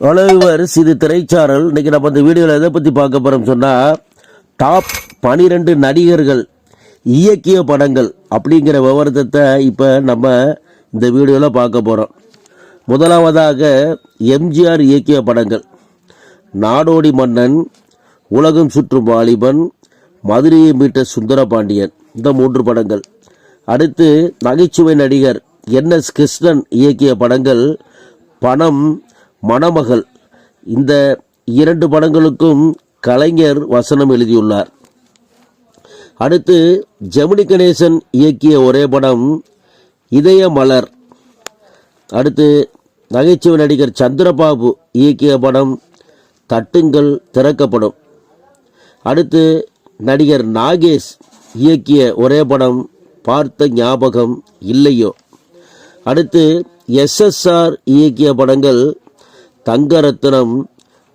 Followers சிறு திரைச்சாரல். இன்றைக்கி நம்ம இந்த வீடியோவில் எதை பற்றி பார்க்க போகிறோம் சொன்னால் டாப் பனிரெண்டு நடிகர்கள் இயக்கிய படங்கள் அப்படிங்கிற விவரத்தை இப்போ நம்ம இந்த வீடியோவில் பார்க்க போகிறோம் முதலாவதாக எம்ஜிஆர் இயக்கிய படங்கள். நாடோடி மன்னன் உலகம் சுற்றும் வாலிபன் மதுரையை மீட்ட சுந்தரபாண்டியன். இந்த மூன்று படங்கள். அடுத்து நகைச்சுவை நடிகர் என் எஸ் கிருஷ்ணன் இயக்கிய படங்கள் பணம் மணமகள். இந்த இரண்டு படங்களுக்கும் கலைஞர் வசனம் எழுதியுள்ளார். அடுத்து ஜெமினி கணேசன் இயக்கிய ஒரே படம் இதய மலர். அடுத்து நகைச்சுவை நடிகர் சந்திரபாபு இயக்கிய படம் தட்டுங்கள் திறக்கப்படும். அடுத்து நடிகர் நாகேஷ் இயக்கிய ஒரே படம் பார்த்த ஞாபகம் இல்லையோ. அடுத்து எஸ்எஸ்ஆர் இயக்கிய படங்கள் தங்கரத்னம்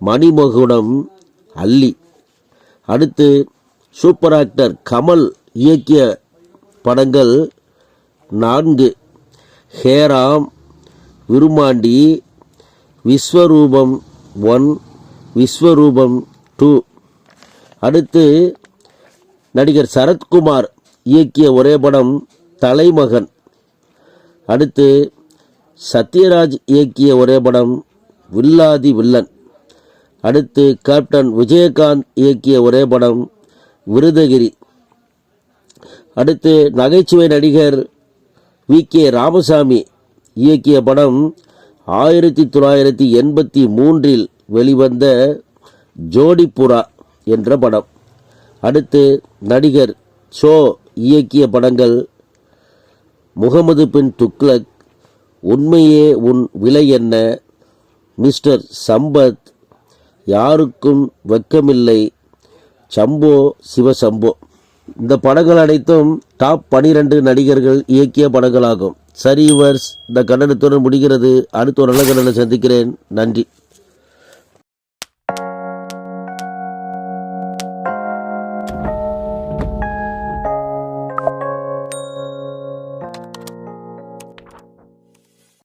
மணிமகுடம் அல்லி. அடுத்து சூப்பர் ஆக்டர் கமல் இயக்கிய படங்கள் நான்கு. Hey Ram Virumaandi Vishwaroopam one Vishwaroopam two. அடுத்து நடிகர் சரத்குமார் இயக்கிய ஒரே படம் தலைமகன். அடுத்து சத்யராஜ் இயக்கிய ஒரே படம் வில்லாதி வில்லன். அடுத்து கேப்டன் விஜயகாந்த் இயக்கிய ஒரே படம் விருதகிரி. அடுத்து நகைச்சுவை நடிகர் வி. கே. ராமசாமி இயக்கிய படம் ஆயிரத்தி தொள்ளாயிரத்தி எண்பத்தி மூன்றில் வெளிவந்த ஜோடிப்புறா என்ற படம். அடுத்து நடிகர் ஷோ இயக்கிய படங்கள் முகமது பின் துக்ளக் உண்மையே உன் விலை என்ன? மிஸ்டர் சம்பத் யாருக்கும் வெக்கமில்லை. சம்போ சிவசம்போ. இந்த படங்கள் அனைத்தும் டாப் பனிரெண்டு நடிகர்கள் இயக்கிய படங்களாகும். சரி வர்ஸ் இந்த கண்டனத்துடன் முடிகிறது. அடுத்த ஒரு நல்ல கண்டனை சந்திக்கிறேன். நன்றி.